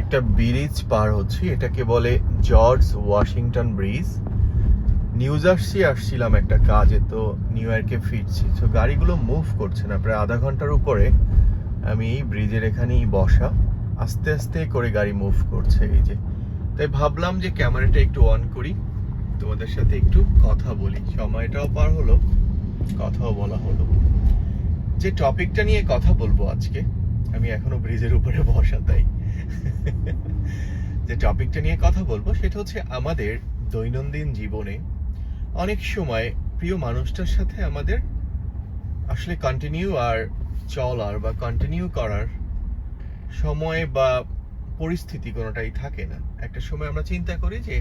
একটা ব্রিজ পার হচ্ছি, এটাকে বলে George Washington bridge New Jersey আসছিলাম একটা কাজে, তো নিউ ইয়র্কে ফিরছি। তো গাড়িগুলো মুভ করছে না, প্রায় আধা ঘণ্টার উপরে আমি এই ব্রিজের এখানেই বসা। আস্তে আস্তে করে গাড়ি মুভ করছে এই যে। তাই ভাবলাম যে ক্যামেরাটা একটু অন করি, তোমাদের সাথে একটু কথা বলি। সময়টাও পার হলো, কথাও বলা হলো। যে টপিকটা নিয়ে কথা বলব আজকে, আমি এখনও ব্রিজের উপরে বসা যে টপিকটা নিয়ে কথা বলব সেটা হচ্ছে আমাদের দৈনন্দিন জীবনে অনেক সময় প্রিয় মানুষটার সাথে আমাদের আসলে কন্টিনিউ আর চলার বা কন্টিনিউ করার সময় বা পরিস্থিতি কোনোটাই থাকে না। একটা সময় আমরা চিন্তা করি যে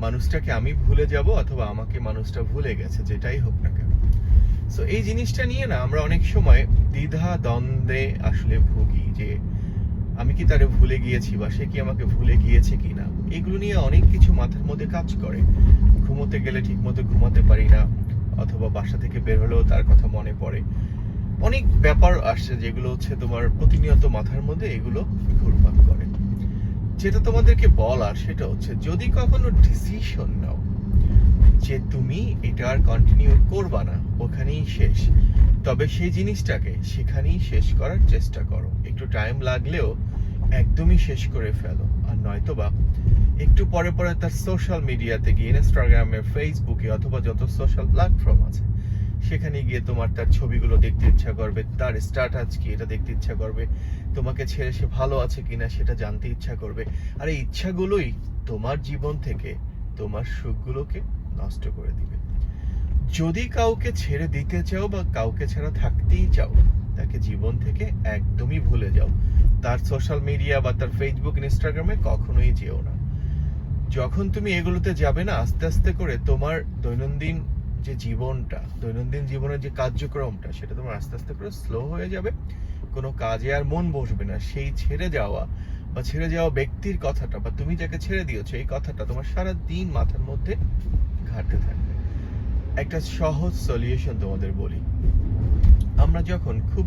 মানুষটাকে আমি ভুলে যাব অথবা আমাকে মানুষটা ভুলে গেছে, যেটাই হোক না কেন। সো এই জিনিসটা নিয়ে না আমরা অনেক সময় দ্বিধা দ্বন্দ্বে আসলে ভুগি যে আমি কি তারে ভুলে গিয়েছি বা সে কি আমাকে ভুলে গিয়েছে কি না এগুলো নিয়ে অনেক কিছু মাথার মধ্যে কাজ করে। ঘুমোতে গেলে ঠিক মতো ঘুমাতে পারি না, অথবা বাসা থেকে বের হলেও তার কথা মনে পড়ে। অনেক ব্যাপার আসছে যেগুলো হচ্ছে তোমার প্রতিনিয়ত মাথার মধ্যে এগুলো ঘুরপাক করে। যেটা তোমাদেরকে বলার সেটা হচ্ছে, যদি কখনো ডিসিশন নাও যে তুমি এটা আর কন্টিনিউ করবা না, ওখানেই শেষ। তবে সেই জিনিসটাকে সেখানেই শেষ করার চেষ্টা করো। একটু টাইম লাগলেও একদমই শেষ করে ফেলো। আর নয়তো বা একটু পরে পরে তার সোশ্যাল মিডিয়াতে গিয়ে ইনস্টাগ্রামে ফেসবুকে অথবা যত সোশ্যাল প্ল্যাটফর্ম আছে, সেখানে গিয়ে তোমার তার ছবিগুলো দেখতে ইচ্ছা করবে, তার স্ট্যাটাস কি এটা দেখতে ইচ্ছা করবে, তোমাকে ছেড়ে সে ভালো আছে কিনা সেটা জানতে ইচ্ছা করবে। আর এই ইচ্ছাগুলোই তোমার জীবন থেকে তোমার সুখগুলোকে নষ্ট করে দিবে। যদি কাউকে ছেড়ে দিতে চাও বা কাউকে ছাড়া থাকতেই চাও তাকে জীবন থেকে একদমই ভুলে যাও। তার সোশ্যাল মিডিয়া বা তার ফেসবুক ইনস্টাগ্রামে কখনোই যেও না। যখন তুমি এগুলোতে যাবে না, আস্তে আস্তে করে তোমার দৈনন্দিন যে জীবনটা, দৈনন্দিন জীবনের যে কার্যক্রমটা, সেটা তোমার আস্তে আস্তে করে স্লো হয়ে যাবে। কোনো কাজে আর মন বসবে না। সেই ছেড়ে যাওয়া বা ছেড়ে যাওয়া ব্যক্তির কথাটা বা তুমি যাকে ছেড়ে দিয়েছ, এই কথাটা তোমার সারা দিন মাথার মধ্যে ঘাটতে থাকবে। একটা সহজ সলিউশন তোমাদের বলি। আমরা যখন খুব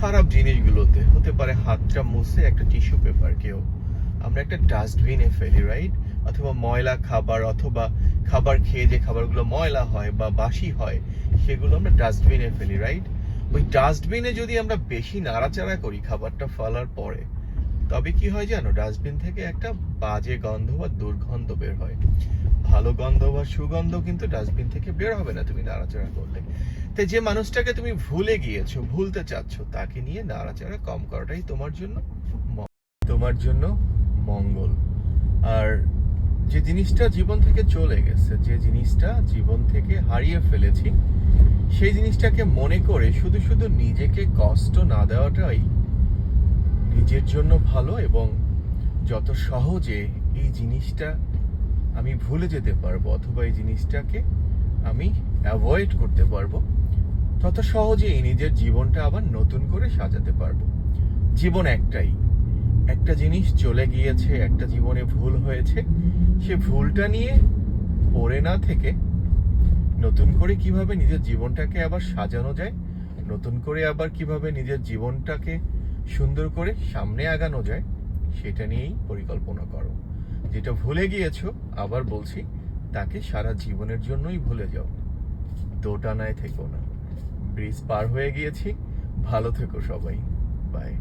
খারাপ জিনিসগুলোতে, হতে পারে হাতটা মুছে একটা টিস্যু পেপার কেউ আমরা একটা ডাস্টবিনে ফেলি রাইট অথবা ময়লা খাবার, অথবা খাবার খেয়ে যে খাবারগুলো ময়লা হয় বা বাসি হয়, সেগুলো আমরা ডাস্টবিনে ফেলি রাইট ওই ডাস্টবিনে যদি আমরা বেশি নাড়াচাড়া করি খাবারটা ফেলার পরে, তবে কি হয় জানো? ডাস্টবিন থেকে একটা বাজে গন্ধ বা দুর্গন্ধ বের হয়। ভালো গন্ধ বা সুগন্ধ কিন্তু ডাস্টবিন থেকে বের হবে না তুমি নাড়াচাড়া করলে। তাই যে মানুষটাকে তুমি ভুলে গিয়েছো, ভুলতে চাচ্ছ, তাকে নিয়ে নাড়াচাড়া কম করাটাই তোমার জন্য তোমার জন্য মঙ্গল। আর যে জিনিসটা জীবন থেকে চলে গেছে, যে জিনিসটা জীবন থেকে হারিয়ে ফেলেছি, সেই জিনিসটাকে মনে করে শুধু শুধু নিজেকে কষ্ট না দেওয়াটাই নিজের জন্য ভালো এবং যত সহজে এই জিনিসটা আমি ভুলে যেতে পারব অথবা এই জিনিসটাকে আমি অ্যাভয়েড করতে পারব তত সহজেই নিজের জীবনটা আবার নতুন করে সাজাতে পারব। জীবন একটাই। একটা জিনিস চলে গিয়েছে, একটা জীবনে ভুল হয়েছে, সে ভুলটা নিয়ে পড়ে না থেকে নতুন করে কীভাবে নিজের জীবনটাকে আবার সাজানো যায়, নতুন করে আবার কীভাবে নিজের জীবনটাকে সুন্দর করে সামনে আগানো যায়, সেটা নিয়েই পরিকল্পনা করো। যেটা ভুলে গিয়েছো, আবার বলছি, তাকে সারা জীবনের জন্যই ভুলে যাও। দোটানায় থেকো না। ব্রিজ পার হয়ে গিয়েছি। ভালো থেকো সবাই। বাই